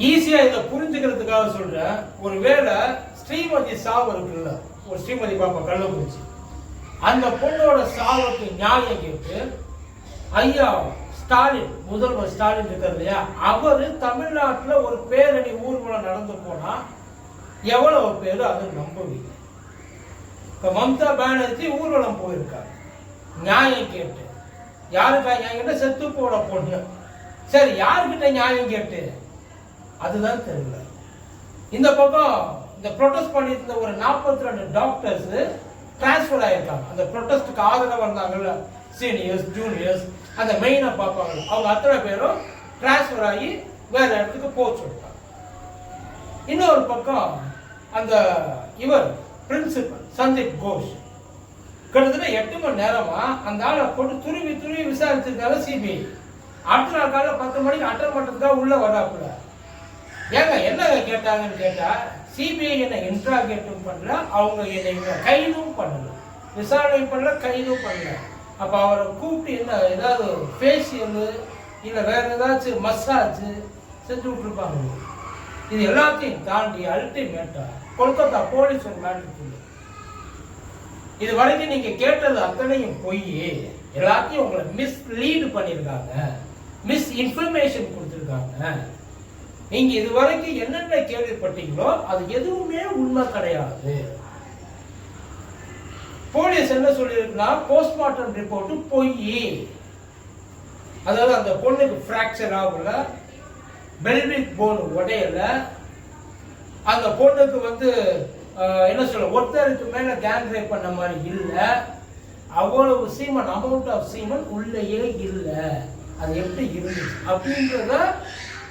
ஈஸியா இதை புரிஞ்சுக்கிறதுக்காக சொல்றேன். ஒருவேளை ஸ்ரீமதி சாவு இருக்குல்ல ஒரு ஸ்ரீமதி பாப்பா கள்ளக்குறிச்சி அந்த பொண்ணோட சாவுக்கு நியாயம் கேட்டு ஐயா ஸ்டாலின் முதல்வர் ஸ்டாலின் இருக்கார் இல்லையா? அவர் தமிழ்நாட்டில் ஒரு பேரணி ஊர்வலம் நடந்து போனா எவ்வளவு பேர் அதை நம்பவில்லை இப்போ மம்தா பானர்ஜி ஊர்வலம் போயிருக்கார். நியாயம் கேட்டு. யாருக்கா நியாயம்? கேட்டு செத்து போட பொண்ணு. சரி யாருக்கிட்ட நியாயம் கேட்டு? அதுதான் தெருவில். இந்த பக்கம் இந்த ப்ரொட்டஸ்ட் பண்ணிட்டு இருந்த ஒரு நாற்பத்தி ரெண்டு டாக்டர்ஸ் டிரான்ஸ்ஃபர் ஆயிருக்காங்க. அந்த ப்ரொடெஸ்ட்டுக்கு ஆதரவு வந்தாங்கல்ல சீனியர்ஸ் ஜூனியர்ஸ் அந்த மெயினாக பார்ப்பாங்க. அவங்க அத்தனை பேரும் டிரான்ஸ்ஃபர் ஆகி வேற இடத்துக்கு போக சொல்லிட்டாங்க. இன்னொரு பக்கம் அந்த இவர் பிரின்சிபல் சந்தீப் கோஷ். கிட்டத்தட்ட எட்டு மணி நேரமா அந்த ஆளை போட்டு துருவி துருவி விசாரிச்சிருக்காங்க சிபிஐ அடுத்த நாள் காலையில் பத்து மணிக்கு அட்டன் பண்ணுறதுக்காக உள்ள வராப்புல ஏங்க என்ன கேட்டாங்கன்னு கேட்டால் சிபிஐ என்னை இன்ட்ராகேட்டும் பண்ணல அவங்க என்னை கைதும் பண்ணல. விசாரணை பண்ணல கைதும் பண்ணல. அப்போ அவரை கூப்பிட்டு என்ன ஏதாவது ஃபேஷியல் இல்லை வேற ஏதாச்சும் மசாஜ் செஞ்சு விட்ருப்பாங்க இது எல்லாத்தையும் தாண்டி அல்டிமேட்டா கொல்கத்தா போலீஸ் ஒரு மேட்டர் இது வரைக்கும் நீங்கள் கேட்டது அத்தனையும் பொய் எல்லாத்தையும் உங்களை மிஸ்லீடு பண்ணியிருக்காங்க. மிஸ் இன்ஃபர்மேஷன் கொடுத்துருக்காங்க. நீங்க இதுவரைக்கும் என்னென்ன கேள்விப்பட்டீங்களோ அது எதுவுமே உண்மை கிடையாது. போலீஸ் என்ன சொல்லியிருக்குன்னா போஸ்ட்மார்ட்டம் ரிப்போர்ட் பொய். அதாவது அந்த பொண்ணுக்கு ஃப்ராக்சர் ஆகல பெல்விக் போன் உடையல. அந்த பொண்ணுக்கு வந்து என்ன சொல்ல ஒருத்தருக்கு மேல கேங் ரேப் பண்ண மாதிரி இல்ல. அவ்வளவு சீமன் அமௌண்ட் ஆஃப் சீமன் உள்ளேயே இல்ல. அது எப்படி இருந்துச்சு? அப்படின்றத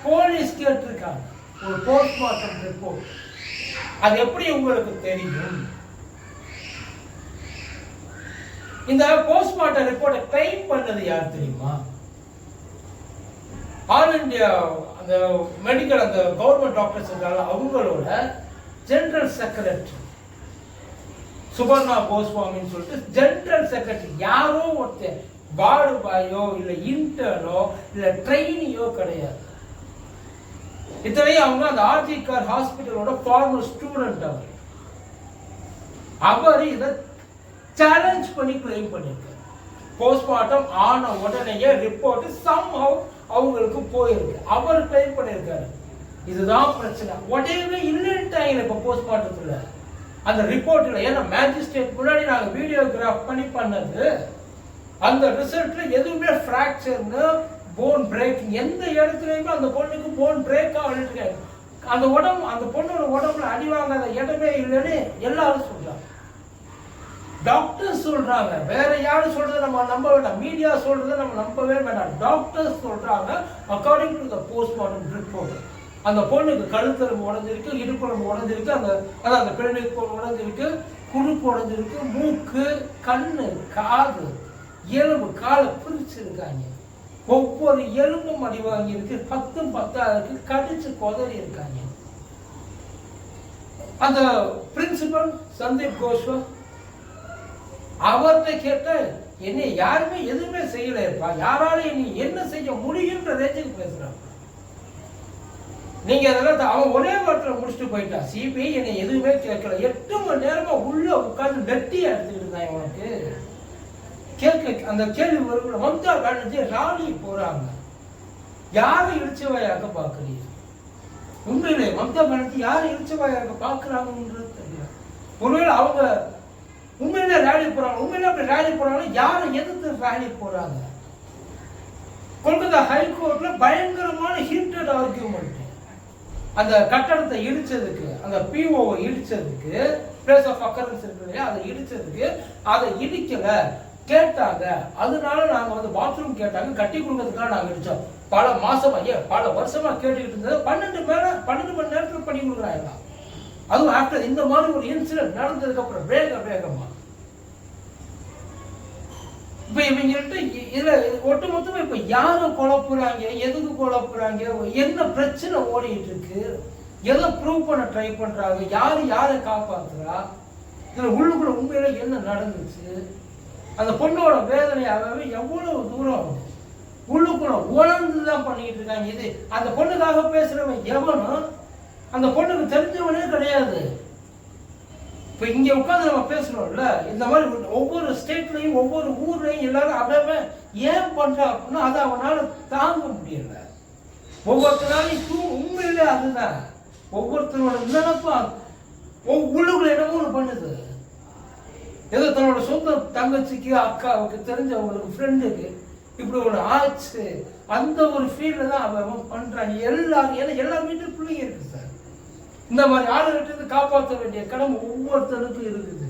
போலீஸ் கேட்டிருக்காங்க. ஒரு போஸ்ட்மார்ட்டம் ரிப்போர்ட் அது எப்படி உங்களுக்கு தெரியும்? இந்த போஸ்ட்மார்ட்டம் ரிப்போர்ட்டை கிளைம் பண்ணது யார் தெரியுமா? ஆல் இந்தியா அந்த மெடிக்கல் அந்த கவர்மெண்ட் டாக்டர்ஸ் இருக்காங்க. அவங்களோட ஜெனரல் செக்ரட்டரி சுபர்ணா கோஸ்வாமின்னு சொல்லிட்டு ஜெனரல் செக்ரட்டரி யாரோ ஒருத்தர் வார்டு பாயோ இல்ல இன்டர்னோ இல்ல ட்ரெயினியோ கிடையாது. இத்தனையும் அவங்க அந்த ஆர்ஜி கார் ஹாஸ்பிட்டலோட ஃபார்மர் ஸ்டூடெண்ட் அவர். அவர் இதை சேலஞ்ச் பண்ணி கிளைம் பண்ணிருக்காரு போஸ்ட்மார்ட்டம் ஆன உடனேயே ரிப்போர்ட் சம் அவங்களுக்கு போயிருக்கு. அவர் கிளைம் பண்ணியிருக்காரு. இதுதான் பிரச்சனை. உடனே இல்லைன்ட்டாங்க இப்போ போஸ்ட்மார்ட்டத்தில் அந்த ரிப்போர்ட்ல ஏன்னா மேஜிஸ்ட்ரேட் முன்னாடி நாங்க வீடியோகிராஃப் பண்ணி பண்ணது அந்த ரிசல்ட்ல எதுவுமே ஃப்ராக்சர்னு போன் பிரேக்கிங் எந்த இடத்துலையுமே அந்த பொண்ணுக்கு போன் பிரேக் ஆகிட்டு அந்த உடம்பு அந்த பொண்ணோட உடம்புல அடி வாங்காத இடமே இல்லைன்னு எல்லாரும் சொல்றாங்க. டாக்டர்ஸ் சொல்றாங்க. வேற யாரு சொல்றதை நம்ம நம்ப வேண்டாம். மீடியா சொல்றதை நம்ம நம்பவே வேண்டாம். டாக்டர்ஸ் சொல்றாங்க according to the postmortem report அந்த பொண்ணுக்கு கழுத்தரம்பு உடஞ்சிருக்கு இடுப்பெலும்பு உடஞ்சிருக்கு அந்த அதாவது அந்த பெண்ணுக்கு உடஞ்சிருக்கு குழுப்பு உடஞ்சிருக்கு மூக்கு கண்ணு காது எலும்பு காலை பிரிச்சிருக்காங்க. ஒவ்வொரு எலும்பும் அடி வாங்கி இருக்கு பத்தும் பத்தாருக்கு கடிச்சு கொதறி இருக்காங்க. அந்த பிரின்சிபல் சந்தீப் கோஷ்வா அவர்கிட்ட கேட்ட என்னை யாருமே எதுவுமே செய்யலைப்பா யாராலையும் நீ என்ன செய்ய முடியுன்ற ரேஞ்சுக்கு பேசுறான். நீங்க அதெல்லாம் அவன் ஒரே வாரத்தில் முடிச்சுட்டு போயிட்டான் சிபிஐ என்னை எதுவுமே கேட்கல. எட்டு மணி நேரமா உள்ள உட்கார்ந்து வெட்டி எடுத்துக்கிட்டு இருந்தான் உனக்கு கேட்க அந்த கேள்வி வருகிற மம்தா பானர்ஜி ராணி போறாங்க. யாரை இழிச்சவாயாக்க பாக்குறீங்க உண்மையிலே மம்தா பானர்ஜி யாரை இழிச்சவாயாக்க பாக்குறாங்கன்றது தெரியல. ஒருவேளை அவங்க உண்மையிலே ரேலி போறாங்க உண்மையிலே அப்படி ரேலி போறாங்கன்னா யாரை எதிர்த்து ரேலி போறாங்க? கொல்கத்தா ஹைகோர்ட்ல பயங்கரமான ஹீட்டட் ஆர்கியூமெண்ட் அந்த கட்டடத்தை இடிச்சதுக்கு அந்த பிஓவை இடிச்சதுக்கு பிளேஸ் ஆஃப் அக்கரன்ஸ் இருக்கு இல்லையா? அதை இடிச்சதுக்கு அதை இடிக்கல. கேட்டாங்க. அதனால நாங்க வந்து பாத்ரூம் கேட்டாங்க. கட்டி கொடுக்கறதுக்காக நாங்க இடிச்சோம் பல மாசமா ஏன் பல வருஷமா கேட்டுக்கிட்டு இருந்தது. பன்னெண்டு மேல பன்னெண்டு மணி நேரத்துல பண்ணி கொடுக்குறாங்க அதுவும் ஆஃப்டர் இந்த மாதிரி ஒரு இன்சிடென்ட் நடந்ததுக்கு அப்புறம் வேக வேகமா. இப்ப இவங்கள்ட்ட இ- இதுல ஒட்டுமொத்தமா இப்ப யாரை குழப்புறாங்க? எதுக்கு குழப்புறாங்க? என்ன பிரச்சனை ஓடிட்டு இருக்கு எதை ப்ரூவ் பண்ண ட்ரை பண்றாங்க? யாரு யாரை காப்பாத்துறா? இதுல உள்ளுக்குள்ள உண்மையில என்ன நடந்துச்சு? அந்த பொண்ணோட வேதனை அளவு எவ்வளவு தூரம் உள்ளுக்குள்ள உணர்ந்து தான் பண்ணிட்டு இருக்காங்க. இது அந்த பொண்ணுக்காக பேசுறவன் எவனும் அந்த பொண்ணுக்கு தெரிஞ்சவனே கிடையாது. இப்போ இங்கே உட்காந்து நம்ம பேசுகிறோம்ல இந்த மாதிரி ஒவ்வொரு ஸ்டேட்லையும் ஒவ்வொரு ஊர்லையும் எல்லாரும் அவன் ஏன் பண்ணுறான் அப்படின்னா அதை அவனால் தாங்க முடியல. ஒவ்வொருத்தராலையும் தூ உண்மையிலே அதுதான். ஒவ்வொருத்தரோட நினைப்பும் உள்ளுக்குள்ள என்னமோ பண்ணுது. ஏதோ தன்னோட சொந்த தங்கச்சிக்கு அக்காவுக்கு தெரிஞ்சவங்களுக்கு ஃப்ரெண்டுக்கு இப்படி ஒரு ஆச்சு. அந்த ஒரு ஃபீல்டில் தான் அவன் அவன் பண்றான். எல்லாரும் ஏன்னா எல்லா வீட்டும் பிள்ளைங்க இருக்கு சார். இந்த மாதிரி ஆளுகிட்ட இருந்து காப்பாற்ற வேண்டிய கடமை ஒவ்வொருத்தருக்கும் இருக்குது.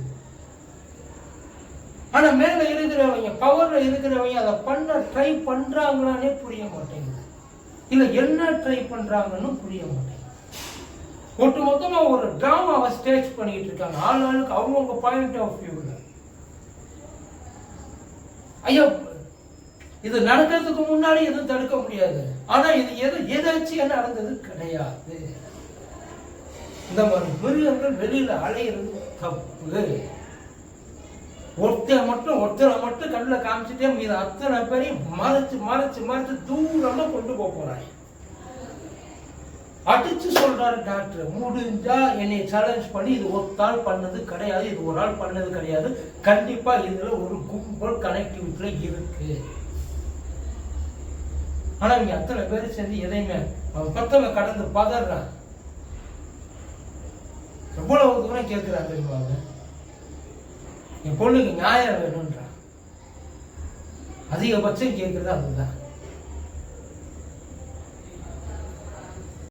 ஆனா மேல இருக்கிறவங்க பவர்ல இருக்கிறவங்க அதை பண்ண ட்ரை பண்றாங்களானே புரிய மாட்டேங்குது. இல்ல என்ன ட்ரை பண்றாங்கன்னு புரிய மாட்டேங்குது. ஒட்டு மொத்தமா ஒரு டிராமாவை ஸ்டேஜ் பண்ணிட்டு இருக்காங்க ஆள் ஆளுக்கு அவங்கவுங்க பாயிண்ட் ஆஃப் வியூல ஐயோ இது நடக்கிறதுக்கு முன்னாடி எதுவும் தடுக்க முடியாது. ஆனா இது எது எதாச்சியா நடந்தது கிடையாது. இந்த மாதிரி மிருகங்கள் வெளியில அலையிறது தப்பு. ஒருத்தர் மட்டும் ஒருத்தரை மட்டும் கண்ணில் காமிச்சிட்டே மீது அத்தனை பேரையும் மறைச்சு மறைச்சு மறைச்சு தூரமா கொண்டு போக போறாங்க. அடிச்சு சொல்றாரு டாக்டர். முடிஞ்சா என்னை சேலஞ்ச் பண்ணி இது ஒருத்தாள் பண்ணது கிடையாது இது ஒரு ஆள் பண்ணது கிடையாது. கண்டிப்பா இதுல ஒரு கும்பல் கனெக்டிவிட்டில இருக்கு. ஆனா இங்க அத்தனை பேர் சேர்ந்து எதையுமே அவன் பத்தவன் கடந்து பதறான் எவ்வளவு தூரம் கேட்கிறான் தெரியுமா என் பொண்ணுக்கு நியாயம் வேணும்ன்றான் அதிகபட்சம் கேட்கறது அதுதான்.